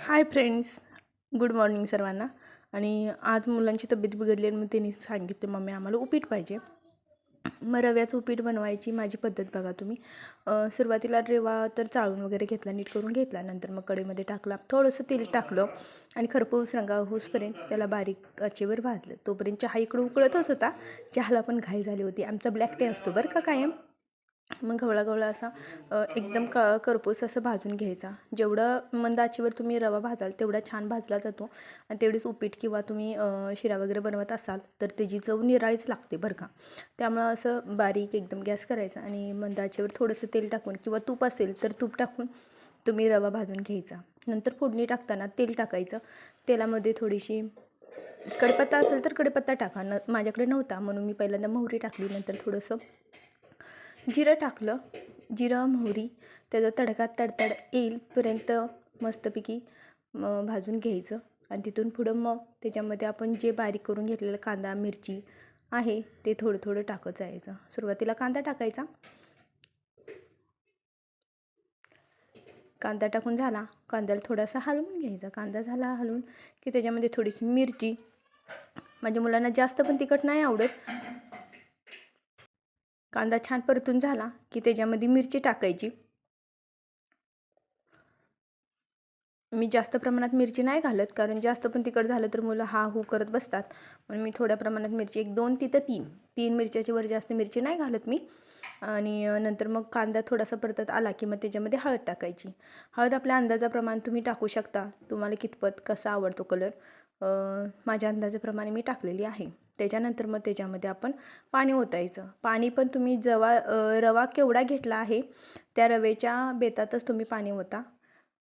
Hi friends good morning सर्वांना. आणि आज मुलांची तब्येत बिघडली आणि मग त्यांनी सांगितलं मम्मी आम्हाला उपीट पाहिजे. मग रव्याचं उपीट बनवायची माझी पद्धत बघा तुम्ही. सुरुवातीला रवा तर चाळून वगैरे घेतला नीट करून घेतला. नंतर मग कढईमध्ये टाकला. थोडंसं तेल टाकलं आणि खरपूस रंगा होसपर्यंत त्याला बारीक आचेवर भाजलं. तोपर्यंत चहा इकडं उकळतच होता. चहाला पण घाई झाली होती. आमचा ब्लॅक टी असतो बरं का कायम? मग गवळा गवळा असा एकदम क करपूस असं भाजून घ्यायचा. जेवढं मंद आचेवर तुम्ही रवा भाजाल तेवढा छान भाजला जातो. आणि तेवढीच उपीट किंवा तुम्ही शिरा वगैरे बनवत असाल तर त्याची चव निराळीच लागते बरं का. त्यामुळं असं बारीक एकदम गॅस करायचा आणि मंद आचेवर थोडंसं तेल टाकून किंवा तूप असेल तर तूप टाकून तुम्ही रवा भाजून घ्यायचा. नंतर फोडणी टाकताना तेल टाकायचं. तेलामध्ये थोडीशी कडपत्ता असेल तर कडपत्ता टाका. न माझ्याकडे नव्हता म्हणून मी पहिल्यांदा मोहरी टाकली. नंतर थोडंसं जिरं टाकलं. जिरं मोहरी त्याचा तडका तडतड येईलपर्यंत मस्तपैकी भाजून घ्यायचं. आणि तिथून पुढं मग त्याच्यामध्ये आपण जे बारीक करून घेतलेलं कांदा मिरची आहे ते थोडं थोडं टाकत जायचं. सुरुवातीला कांदा टाकायचा. कांदा टाकून झाला. कांद्याला थोडासा हलवून घ्यायचा. कांदा झाला हलवून की त्याच्यामध्ये थोडीशी मिरची. माझ्या मुलांना जास्त पण तिखट नाही आवडत. कांदा छान परतून झाला की त्याच्यामध्ये मिरची टाकायची. मी जास्त प्रमाणात मिरची नाही घालत कारण जास्त पण तिखट झालं तर मुलं हा हू करत बसतात. म्हणून मी थोड्या प्रमाणात मिरची एक दोन तिथं तीन तीन मिरच्याची वर जास्त मिरची नाही घालत मी. आणि नंतर मग कांदा थोडासा परतत आला की मग त्याच्यामध्ये हळद टाकायची. हळद आपल्या अंदाजाप्रमाणे तुम्ही टाकू शकता. तुम्हाला कितपत कसा आवडतो कलर माझ्या अंदाजाप्रमाणे मी टाकलेली आहे. त्याच्यानंतर मग त्याच्यामध्ये आपण पाणी ओतायचं. पाणी पण तुम्ही जवा रवा केवढा घेतला आहे त्या रवेच्या बेतातच तुम्ही पाणी ओता.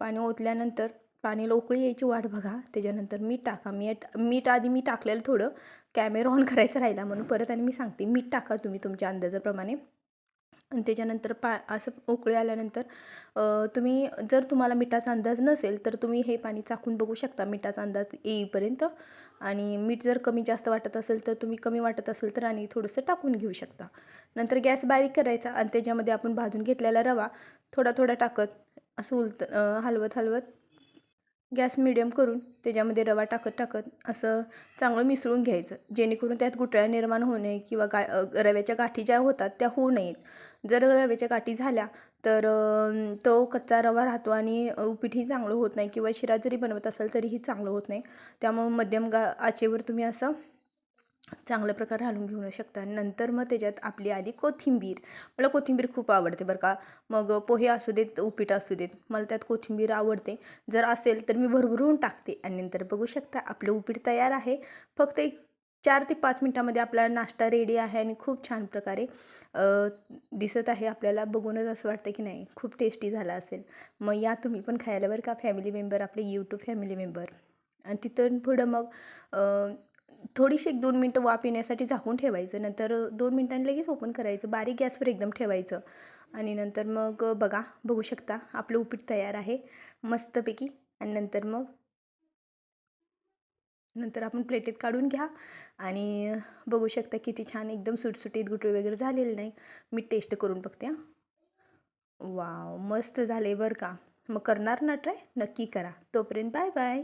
पाणी ओतल्यानंतर पाणीला उकळी यायची वाट बघा. त्याच्यानंतर मीठ टाका. मीठ मीठ आधी मी टाकलेलं थोडं. कॅमेरा ऑन करायचा राहिला म्हणून परत आणि मी सांगते. मीठ टाका तुम्ही तुमच्या अंदाजाप्रमाणे. आणि त्याच्यानंतर पा असं उकळी आल्यानंतर तुम्ही जर तुम्हाला मिठाचा अंदाज नसेल तर तुम्ही हे पाणी चाखून बघू शकता. मिठाचा अंदाज येईपर्यंत. आणि मीठ जर कमी जास्त वाटत असेल तर तुम्ही कमी वाटत असेल तर आणि थोडंसं टाकून घेऊ शकता. नंतर गॅस बारीक करायचा आणि त्याच्यामध्ये आपण भाजून घेतलेला रवा थोडा थोडा टाकत असं उलत हलवत हलवत गॅस मिडियम करून त्याच्यामध्ये रवा टाकत टाकत असं चांगलं मिसळून घ्यायचं. जेणेकरून त्यात गुटळ्या निर्माण होणे किंवा गा रव्याच्या गाठी ज्या होतात त्या होऊ नयेत. जर रव्याच्या गाठी झाल्या तर तो कच्चा रवा राहतो आणि उपीठही चांगलं होत नाही किंवा शिरा जरी बनवत असाल तरीही चांगलं होत नाही. त्यामुळं मध्यम गा आचेवर तुम्ही असं चांगल्या प्रकारे हलवून घेऊ शकता. नंतर मग त्याच्यात आपली आली कोथिंबीर. मला कोथिंबीर खूप आवडते बरं का. मग पोहे असू देत उपीट असू देत मला त्यात कोथिंबीर आवडते. जर असेल तर मी भरभरून टाकते आणि नंतर बघू शकता आपलं उपीट तयार आहे. फक्त एक चार ते पाच मिनटामध्ये आपला नाश्ता रेडी आहे आणि खूप छान प्रकारे दिसत आहे. आपल्याला बघूनच असं वाटतं की नाही खूप टेस्टी झाला असेल. मग या तुम्ही पण खायला बरं का फॅमिली मेंबर आपले यूट्यूब फॅमिली मेंबर आणि तिथून पुढं मग थोडीशी एक दोन मिनटं वाफ येण्यासाठी झाकून ठेवायचं. नंतर दोन मिनटांनी लगेच ओपन करायचं. बारीक गॅसवर एकदम ठेवायचं. आणि नंतर मग बघा बघू शकता आपलं उपीट तयार आहे मस्तपैकी. आणि नंतर मग नंतर आपण प्लेटेत काढून घ्या. आणि बघू शकता किती छान एकदम सुटसुटीत गुटळी वगैरे झालेलं नाही. मी टेस्ट करून बघते हां. वाव मस्त झाले बरं का. मग करणार ना ट्राय नक्की करा. तोपर्यंत बाय बाय